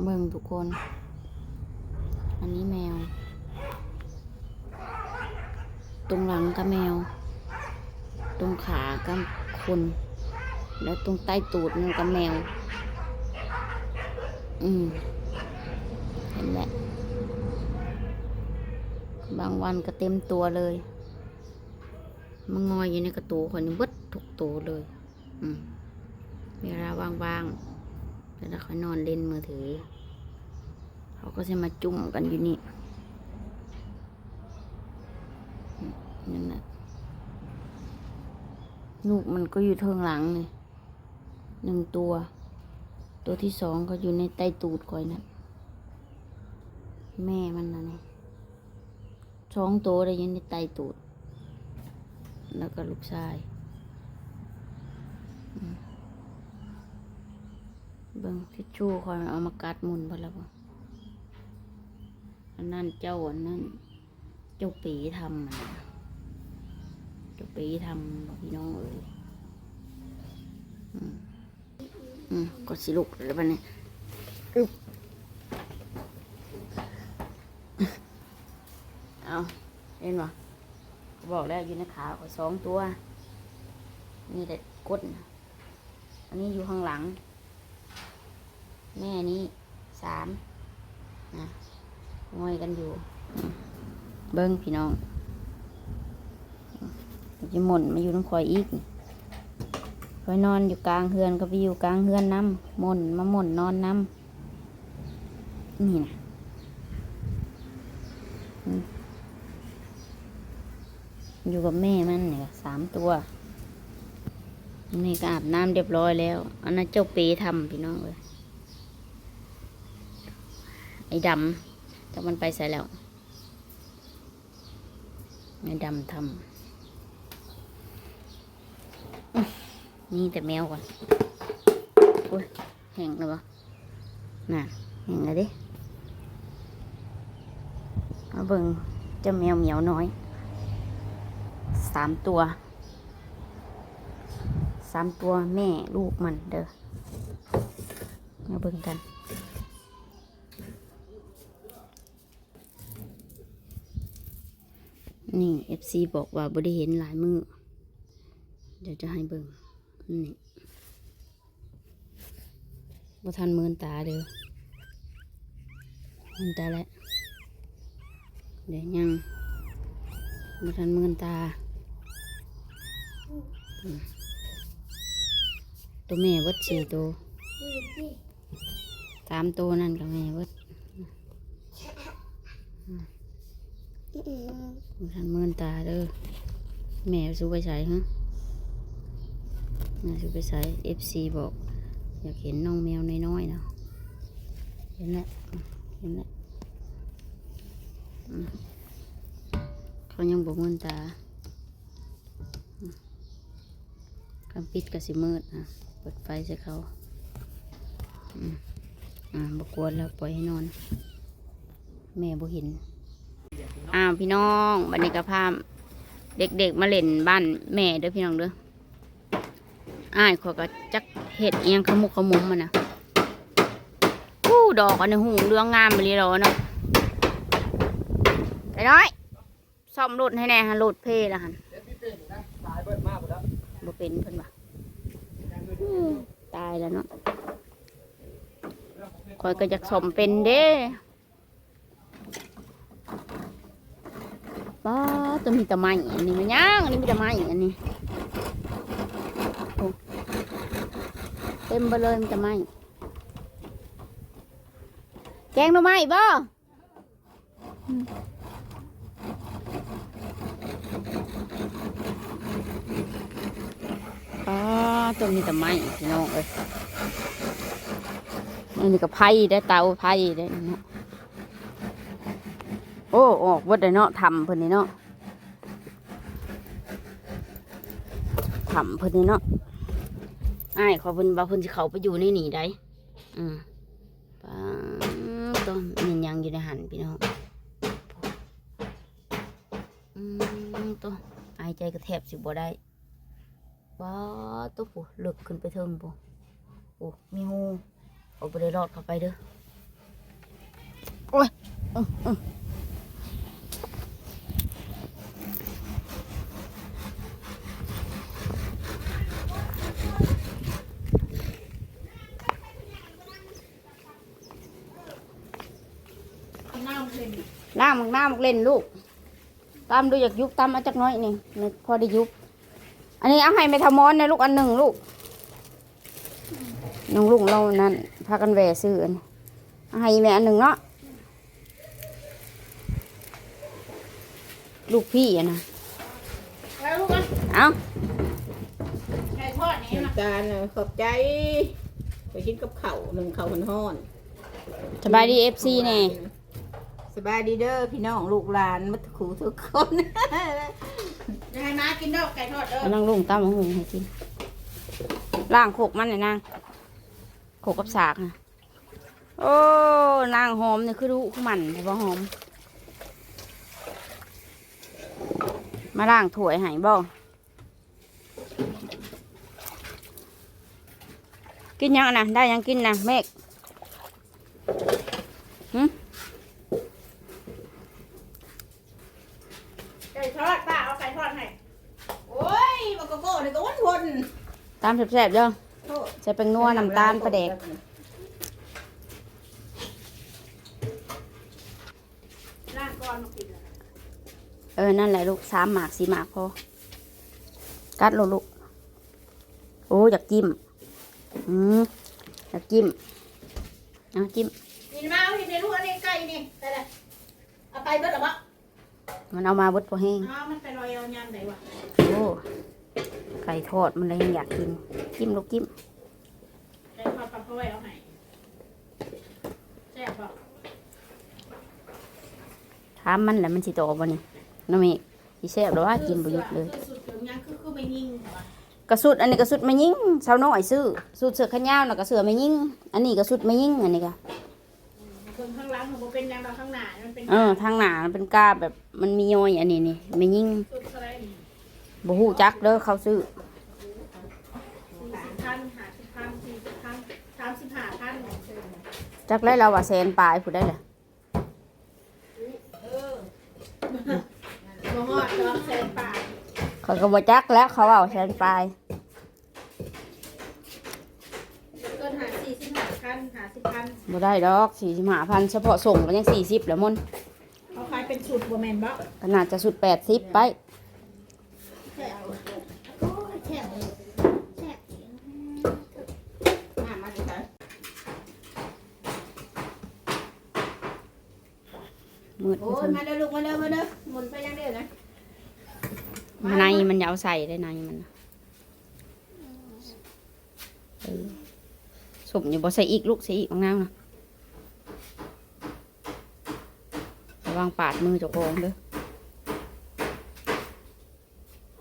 เบิ่งทุกคน อันนี้แมว ตรงหลังก็แมว ตรงขาก็คน แล้วตรงใต้ตูดมันก็แมว อืมเห็นแหละ บางวันก็เต็มตัวเลยมันงอยอยู่ในกระตูคนนี้บดทุกตัวเลย อืมเวลาว่างๆ เวลาเขานอนเล่นมือถือ เขาก็จะมาจุ่มกันอยู่นี่นั่นแหละลูกมันก็อยู่เทิงหลังเลยหนึ่งตัว ตัวที่สองก็อยู่ในใต้ตูดก่อยนั่นแม่มันนะเนี่ยสองตัวเลยอยู่ในใต้ตูด แล้วก็ลูกชาย เบิ่งทิชชู่คอยเอามากัดมุนพอแล้วอันนั้นเจ้าอันนั้นเจ้าปีทำนะเจ้าปีทำบอกพี่น้องเอ้ยอืมอืมก็สิลุกแล้วบัดนี้อึบเอาเห็นบ่บอกแล้วอยู่ในขาขอสองตัว นี่แต่กดนอันนี้อยู่ข้างหลัง แม่นี้สามนะงอยกันอยู่ เบิ้งพี่น้องจะหม่นมาอยู่น้ำคอยอีกคอยนอนอยู่กลางเฮือนก็ไปอยู่กลางเฮือนน้ำหม่นมาหม่นนอนน้ำนี่นะอืมอยู่กับแม่มันเนี่ยสามตัว นี่ก็อาบน้ำเรียบร้อยแล้ว อันนั้นเจ้าปีทำพี่น้องเลย ไอ้ดำจะมันไปใส่แล้วไอ้ดำทำนี่แต่แมวก่อนอุ้ยแห้งแล้วปะน่ะแห้งแล้วดิเอาเบิ่งเจ้าแมวเหมียวน้อยสามตัวสามตัวแม่ลูกมันเด้อมาเบิ่งกัน นี่ FC บอกว่าบ่ได้เห็นหลายมือเดี๋ยวจะให้เบิ่งนี่บ่ทันมือนตาเด้อมือนตาแล้วเดี๋ยวยังบ่ทันมือนตา ตัวแม่วิดสี่ตัวสามตัวนั่นกับแม่วิด ทันเมินตาเด้อแม่สู้ไปใส่ฮะแม่สู้ไปใส่เอฟซีบอก อยากเห็นน้องแมวน้อยๆเนาะเห็นแล้วเห็นแล้วเขายังบอกเมินตากำปิดก็สิมืดนะเปิดไฟใส่เขาอ่าบกวนแล้วปล่อยให้นอน แม่บ่เห็น อ้าวพี่น้องบันนี้ก็พาเด็กๆมาเล่นบ้านแม่เด้อพี่น้องเด้ออ้ายขอยก็จักเห็ดเอียงขมุกขมุมมันนะอู้ดอกอันนี้หูเรื่องงามไปเลยเหรอเนาะไปน้อยซ่อมรถให้แน่ฮะรถเพลละหันบ่เป็นเพิ่นว่าอื้อตายแล้วเนาะคอยก็อยากสมเป็นเด้ ป้าตัวมีแตะไม้อันนี้มันย่างอันนี้มีแตะไม้อันนี้เต็มไปเลยมีแตะไม้แกงหน่อไม้บ่อืมอ๋อตัวมีแต่ไม้พี่น้องเอ้ยอันนี้ก็ไผ่ได้เตาไผ่ได้เนาะ โอ้ออกวัดได้เนาะทำเพิ่นนี่เนาะทำเพิ่นนี่เนาะไอ้ขอเพิ่นว่าเพิ่นสิเข้าไปอยู่ในนี่ได้อืมปาต้นมีหยังอยู่ในหันพี่น้องอืมตัวหายใจกระแทบสิบ่ได้ว้าตัวปูลึกขึ้นไปเทิงปูโอ้มีงูเอาไปได้รอดเข้าไปเด้อโอ้ยออเออล่างมึงหน้ามึงเล่นลูกตามดูอยากยุบตามมาจากน้อยนี่นี่พอได้ยุบ อันนี้เอาให้เมทามอนนะลูกอันหนึ่งลูกน้องลุงเรานั่นพากันแหวซื้ออันเอาให้แม่อันหนึ่งเนาะลูกพี่อะนะแล้วลูกอะเอาไก่ทอดนี่นะน้ำตาลน่ะขอบใจไปกินกับข้าวหนึ่งข้าวมันห้อนสบายดีเอฟซีเนี่ย สบายดีเด้อพี่น้องลูกหลานมัตคูทุกคนจะให้ม้ากินดอกไก่ทอดเด้อกำลังลุงตามมาหุงให้กินล่างโขกมันเลยนางโขกกับสากนะโอ้นางหอมเนี่ยคือดูคือมันแต่ว่าหอม มาล่างถ้วยให้บ่กินยังอะนะได้ยังกินนะเมฆหึ ไก่ทอดป้าเอาไก่ทอดให้ โอ้ยมันก็โก้เลยก็วนวน ตามแซ่บๆเด้อโทษใส่แป้งนัวน้ำตาลปลาแดกร่างก้อนมากินเลยเออ นั่นแหละลูกสามหมากสี่หมากพอ กัดโลลูก โอ้อยากจิ้ม อืมอยากจิ้มเอาจิ้มกินมาเอาที่ในลูกอันนี้ไก่นี่ไปเลยเอาไปเบิดหรอวะมันเอามาเบดพอแห้งเอามันไปลอยเอายามไหนวะโอ้ ไก่ทอดมันเลยยังอยากกิน จิ้มลูกจิ้มไก่ทอดปลาเขาไว้เอาให้แซ่บป่ะถามมันแหละมันสิโตบ่นี่น้องเมฆสิแซ่บหรือว่ากินบ่หยุดเลย คือสุดถึงยังคือคือไม่ยิงเหรอวะกระสุดอันนี้กระสุดไม่ยิ่งสาวน้อยซื้อสุดเสือขนยาวน่ะกระเสือไม่ยิ่งอันนี้กระสุดไม่ยิ่งอันนี้ก็คนข้างหล่างมันเป็นยังเราข้างหน้ามันเป็นเออทางหน้ามันเป็นกาแบบมันมียอยอันนี้นี่ไม่ยิ่งสุดอะไรนี่ บ่ฮู้จักเด้อเขาซื้อสี่สิบพันห้าสิบพันสี่สิบพันสามสิบห้าพันจักแล้วเราว่าแสนปลายผู้ได้แหละเออมาหอดดอกแสนป่าเขาก็บ่จักแล้วเขาเอาแสนปลายเกินหาสี่สิบห้าพันหาสิบพันบ่ได้ดอก45,000เฉพาะส่งก็ยัง40แล้วมนเขาขายเป็นสูตรบัวแมนบ่ขนาดจะสุด80ไป แช่เอาโอ้ยแช่เลยแช่ มามาเลยค่ะ มืดโอ้ยมาเด้อลูกมาเด้อมาเด้อหมุนไปยังเด้อนะในมันอยาวใส่ได้ในมันน่ะเออสมอยู่บ่ใส่อีกลูกใส่อีกบางนาวนะระวังปาดมือเจ้าของเด้อ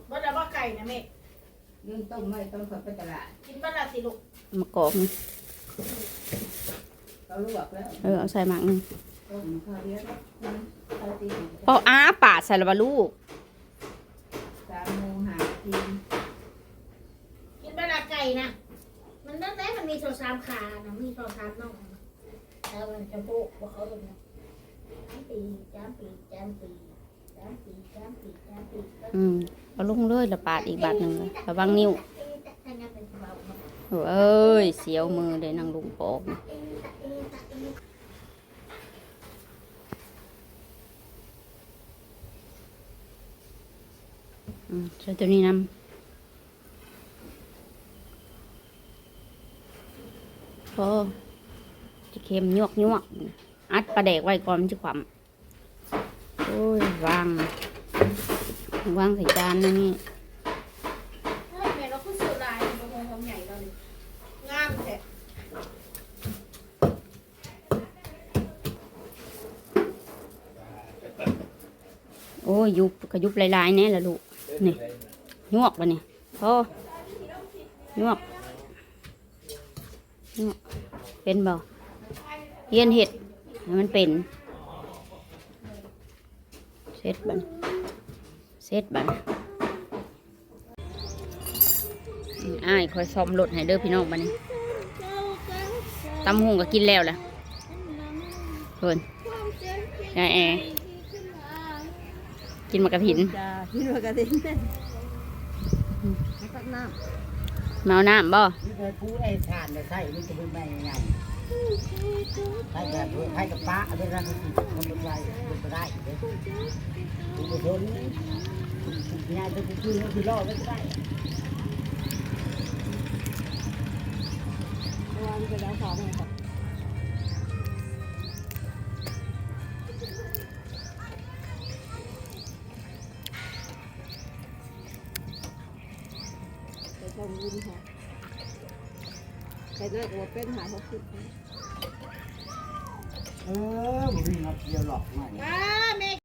บ่ได้บ่ไก่นะแม่ยืนต้มไว้ต้มไปตลาดกินบ่ละสิลูกมากอกนี่เขาลวกแล้วเออเอาใส่หมากหนึง ต้มข้าวเดียวข้าวตีพออ้าปาดใส่และบ่ลูกสามโมงหาทีกินบ่ละไก่นะ มันตั้งแต่มันมีโซสามขานะมีโซสามน่องแล้วมันจะโปะว่าเขาเลยนะจามปีจามปีจามปีจามปีจามปีจามปีอืมเอาลงเลยและปาดอีกบาดหนึ่งเลยระวังนิ้วโอ้เอ้ยเสียวมือเลยนางลุงปอก ใส่ตัวนี้นำพอจะเค็มยวกยวกอัดปลาแดกไว้ก่อนมันจะขวำโอ้ยวาง วางใส่จานนะนี่เฮ้ยแม่เราคือสุดลายเป็นวงของใหญ่เราเลยงามแท้โอ้ยยุบก็ยุบหลายๆแน่ละลูก นี่ยวกปะเนี่ยพอยวกยวก เป็นบ่เยียนเห็ดให้มันเป็นเสร็จบันเสร็จบันอ้ายคอยซ่อมรถให้เด้อพี่น้องบันนี้ตำหุงก็กินแล้วแหละเพิ่นความยายแอกินมากระถิน กินมากระดิ่งแล้วก็น้เมาน้ำบ่นี่เคยพูดไอ้ทานแต่ใส่มันจะเป็นแม่ยังไงใส่แบบใส่กับป้าด้วยนะมันเป็นไรมันเป็นได้เลยคุณผู้ชมงานจะคือคือรอดไม่ได้ำวางไปแล้วสองเลยครับ ใครน่าจะว่าเป็นหาเขาขึ้นเออมันมีมาเที่ยวหลอกมาอ้า